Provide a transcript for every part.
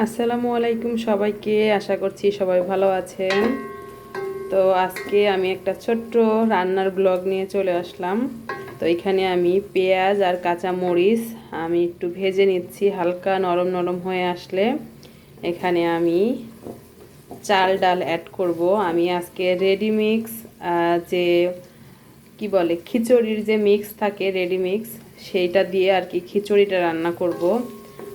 আসসালামু আলাইকুম সবাইকে, আশা করছি সবাই ভালো আছেন। তো আজকে আমি একটা ছোট্ট রান্নার ব্লগ নিয়ে চলে আসলাম। তো এখানে আমি পেঁয়াজ আর কাঁচা মরিচ আমি একটু ভেজে নিচ্ছি, হালকা নরম নরম হয়ে আসলে। এখানে আমি চাল ডাল অ্যাড করব। আমি আজকে রেডি মিক্স যে কি বলে, খিচুড়ির যে মিক্স থাকে রেডি মিক্স সেইটা দিয়ে আর কি খিচুড়িটা রান্না করব।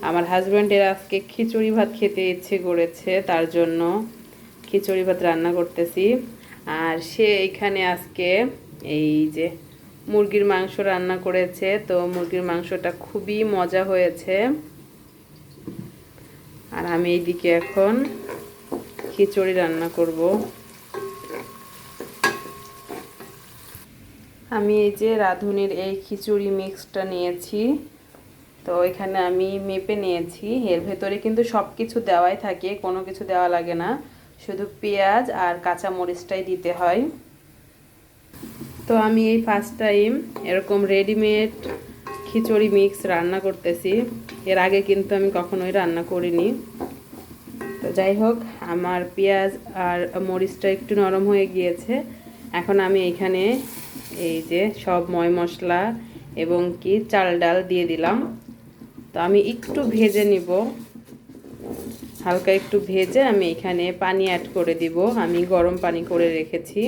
আমার হাজব্যান্ডের আজকে খিচুড়ি ভাত খেতে ইচ্ছে করেছে, তার জন্য খিচুড়ি ভাত রান্না করতেছি। আর সে এখানে আজকে এই যে মুরগির মাংস রান্না করেছে, তো মুরগির মাংসটা খুবই মজা হয়েছে। আর আমি এইদিকে এখন খিচুড়ি রান্না করব। আমি এই যে রাঁধুনির এই খিচুড়ি মিক্সটা নিয়েছি। তো এখানে আমি মেপে নিয়েছি। এর ভেতরে কিন্তু সব কিছু দেওয়াই থাকে, কোনো কিছু দেওয়া লাগে না। শুধু পেঁয়াজ আর কাঁচা মরিচটাই দিতে হয়। তো আমি এই ফার্স্ট টাইম এরকম রেডিমেড খিচুড়ি মিক্স রান্না করতেছি। এর আগে কিন্তু আমি কখনোই রান্না করিনি। তো যাই হোক, আমার পেঁয়াজ আর মরিচটা একটু নরম হয়ে গিয়েছে। এখন আমি এখানে এই যে সব ময় মশলা এবং কি চাল ডাল দিয়ে দিলাম। তো আমি একটু ভেজে নিব। হালকা একটু ভেজে আমি এখানে পানি অ্যাড করে দিব। আমি গরম পানি করে রেখেছি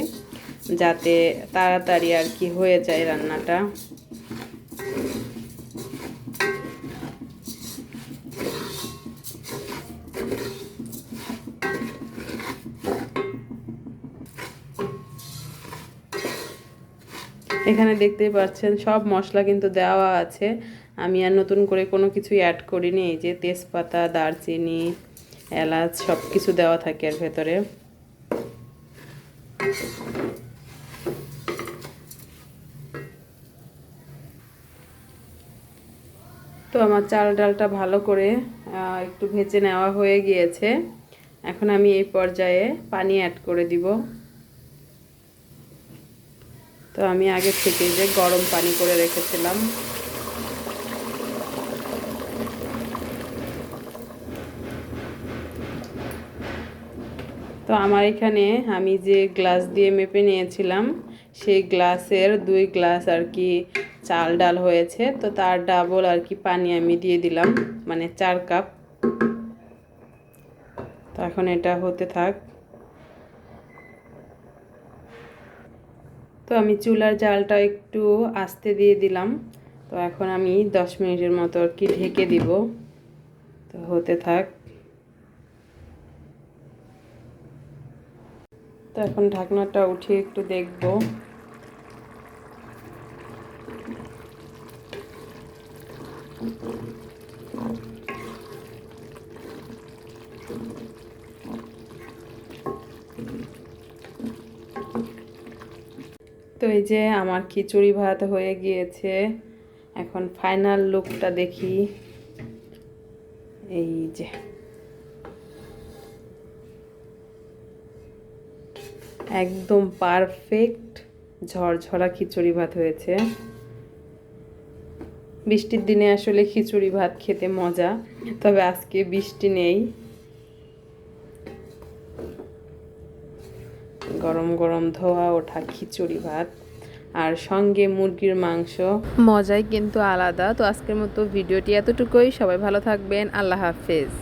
যাতে তাড়াতাড়ি আর কি হয়ে যায় রান্নাটা। এখানে দেখতেই পাচ্ছেন, সব মশলা কিন্তু দেওয়া আছে। আমি আর নতুন করে কোনো কিছু অ্যাড করিনি, এই যে তেজপাতা, দারচিনি, এলাচ সব কিছু দেওয়া থাকে এর ভেতরে। তো আমার চাল ডালটা ভালো করে একটু ভেজে নেওয়া হয়ে গিয়েছে। এখন আমি এই পর্যায়ে পানি অ্যাড করে দিব। তো আমি আগে থেকে যে গরম পানি করে রেখেছিলাম। তো আমার এখানে আমি যে গ্লাস দিয়ে মেপে নিয়েছিলাম, সেই গ্লাসের দুই গ্লাস আর কি চাল ডাল হয়েছে। তো তার ডাবল আর কি পানি আমি দিয়ে দিলাম মানে চার কাপ। তো এখন এটা হতে থাক। তো আমি চুলার জালটা একটু আস্তে দিয়ে দিলাম। তো এখন আমি দশ মিনিটের মতো আর কি ঢেকে দিব। তো হতে থাক। তো এখন ঢাকনাটা উঠিয়ে একটু দেখব। তো এই যে আমার খিচুড়ি ভাত হয়ে গিয়েছে। এখন ফাইনাল লুকটা দেখি। এই যে। একদম পারফেক্ট ঝরঝরা খিচুড়ি ভাত হয়েছে। বৃষ্টির দিনে আসলে খিচুড়ি ভাত খেতে মজা, তবে আজকে বৃষ্টি নেই। গরম গরম ধোয়া, ওঠা খিচুড়ি ভাত। আর সঙ্গে মুরগির মাংস। মজাই কিন্তু আলাদা। তো আজকের মতো ভিডিওটি এতটুকুই। সবাই ভালো থাকবেন। আল্লাহ হাফেজ।